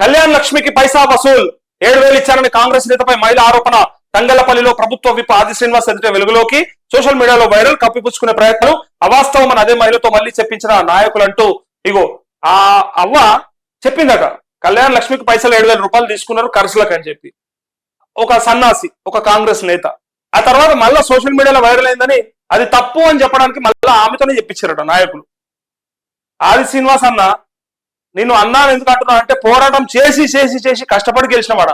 కళ్యాణ్ లక్ష్మికి పైసా వసూల్. ఏడు వేలు ఇచ్చారని కాంగ్రెస్ నేతపై మహిళ ఆరోపణ. తంగలపల్లిలో ప్రభుత్వ విప్ ఆది శ్రీనివాస్ ఎదుట వెలుగులోకి సోషల్ మీడియాలో వైరల్ కప్పిపుచ్చుకునే ప్రయత్నం అవాస్తవం అని అదే మహిళతో మళ్ళీ చెప్పించిన నాయకులంటూ ఇగో ఆ అవ్వ చెప్పిందట కళ్యాణ్ లక్ష్మికి పైసలు ఏడు వేల రూపాయలు తీసుకున్నారు ఖర్చులకు అని చెప్పి. ఒక సన్నాసి ఒక కాంగ్రెస్ నేత. ఆ తర్వాత మళ్ళా సోషల్ మీడియాలో వైరల్ అయిందని అది తప్పు అని చెప్పడానికి మళ్ళీ ఆమెతోనే చెప్పించారట నాయకులు. ఆది శ్రీనివాస్ అన్న నిన్ను అన్నాను ఎందుకు అంటున్నావు అంటే పోరాటం చేసి చేసి చేసి కష్టపడి గెలిచినవాడ?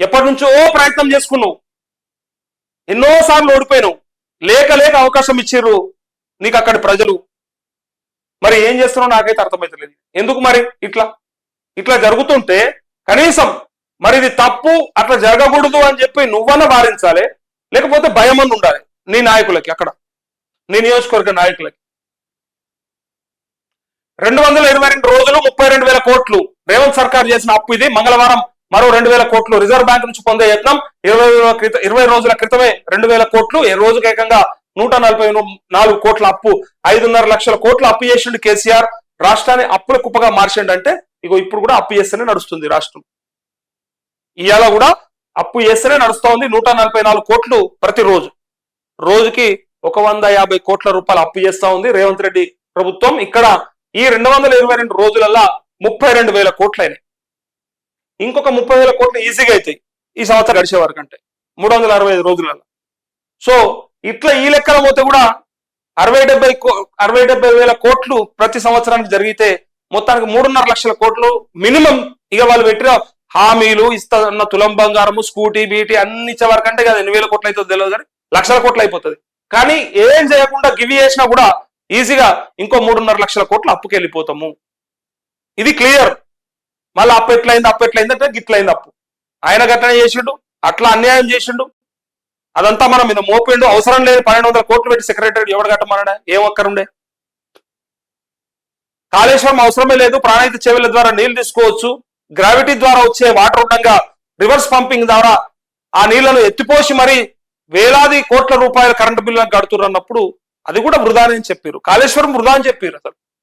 ఎప్పటి నుంచో ప్రయత్నం చేసుకున్నావు. ఎన్నోసార్లు ఓడిపోయినావు. లేక లేక అవకాశం ఇచ్చిర్రు నీకు అక్కడి ప్రజలు. మరి ఏం చేస్తున్నావు నాకైతే అర్థమవుతలేదు ఎందుకు మరి ఇట్లా? ఇట్లా జరుగుతుంటే కనీసం మరి ఇది తప్పు అట్లా జరగకూడదు అని చెప్పి నువ్వన్న వారించాలి లేకపోతే భయం అని ఉండాలి. నీ నాయకులకి అక్కడ. నీ నియోజకవర్గ నాయకులకి. రెండు వందల ఇరవై రెండు రోజులు ముప్పై రెండు వేల కోట్లు. రేవంత్ సర్కార్ చేసిన అప్పు ఇది. మంగళవారం మరో రెండు వేల కోట్లు రిజర్వ్ బ్యాంక్ నుంచి పొందే యత్నం. ఇరవై క్రితం ఇరవై రోజుల క్రితమే రెండు వేల కోట్లు. ఈ రోజుకి ఏకంగా నూట నలభై నాలుగు కోట్ల అప్పు. ఐదున్నర లక్షల కోట్ల అప్పు చేసిండు కేసీఆర్. రాష్ట్రాన్ని అప్పుల కుప్పగా మార్చిండు అంటే ఇగో ఇప్పుడు కూడా అప్పు చేస్తేనే నడుస్తుంది రాష్ట్రం. ఇవాళ కూడా అప్పు చేస్తేనే నడుస్తూ ఉంది నూట నలభై నాలుగు కోట్లు ప్రతిరోజు. రోజుకి ఒక వంద యాభై కోట్ల రూపాయలు అప్పు చేస్తా ఉంది రేవంత్ రెడ్డి ప్రభుత్వం. ఇక్కడ ఈ రెండు వందల ఇరవై రెండు రోజులల్లా ముప్పై రెండు వేల కోట్లు అయినాయి ఇంకొక ముప్పై వేల కోట్లు ఈజీగా అవుతాయి ఈ సంవత్సరం గడిచే వరకు అంటే మూడు వందల అరవై ఐదు రోజులలో సో ఇట్లా ఈ లెక్కల పోతే కూడా అరవై డెబ్బై అరవై డెబ్బై వేల కోట్లు ప్రతి సంవత్సరానికి జరిగితే మొత్తానికి మూడున్నర లక్షల కోట్లు మినిమం ఇక వాళ్ళు పెట్టిన హామీలు ఇస్తున్న తులం బంగారము స్కూటీ బీటీ అన్ని ఇచ్చే వరకు అంటే కదా ఎన్ని వేల కోట్లు అవుతుందో తెలియదు కానీ లక్షల కోట్లు అయిపోతుంది. కానీ ఏం చేయకుండా గివి చేసినా కూడా ఈజీగా ఇంకో మూడున్నర లక్షల కోట్లు అప్పుకి వెళ్ళిపోతాము. ఇది క్లియర్. మళ్ళీ అప్పు ఎట్లయింది అప్పు ఎట్లయింది అంటే గిట్లయింది అప్పు. ఆయన గట్లనే చేసిండు అట్లా అన్యాయం చేసిండు. అదంతా మనం మీద మోపిండు. అవసరం లేదు పన్నెండు వందల కోట్లు పెట్టి సెక్రటరీ ఎవడు కట్టమన్నాడా? ఏం ఒక్కరుండే. కాళేశ్వరం అవసరమే లేదు ప్రాణాయిత చెవుల ద్వారా నీళ్ళు తీసుకోవచ్చు. గ్రావిటీ ద్వారా వచ్చే వాటర్ ఉండగా రివర్స్ పంపింగ్ ద్వారా ఆ నీళ్ళను ఎత్తిపోసి మరి వేలాది కోట్ల రూపాయల కరెంటు బిల్లులను కడుతున్నప్పుడు అది కూడా వృధా అని చెప్పారు కాళేశ్వరం వృధా అని చెప్పారు అసలు.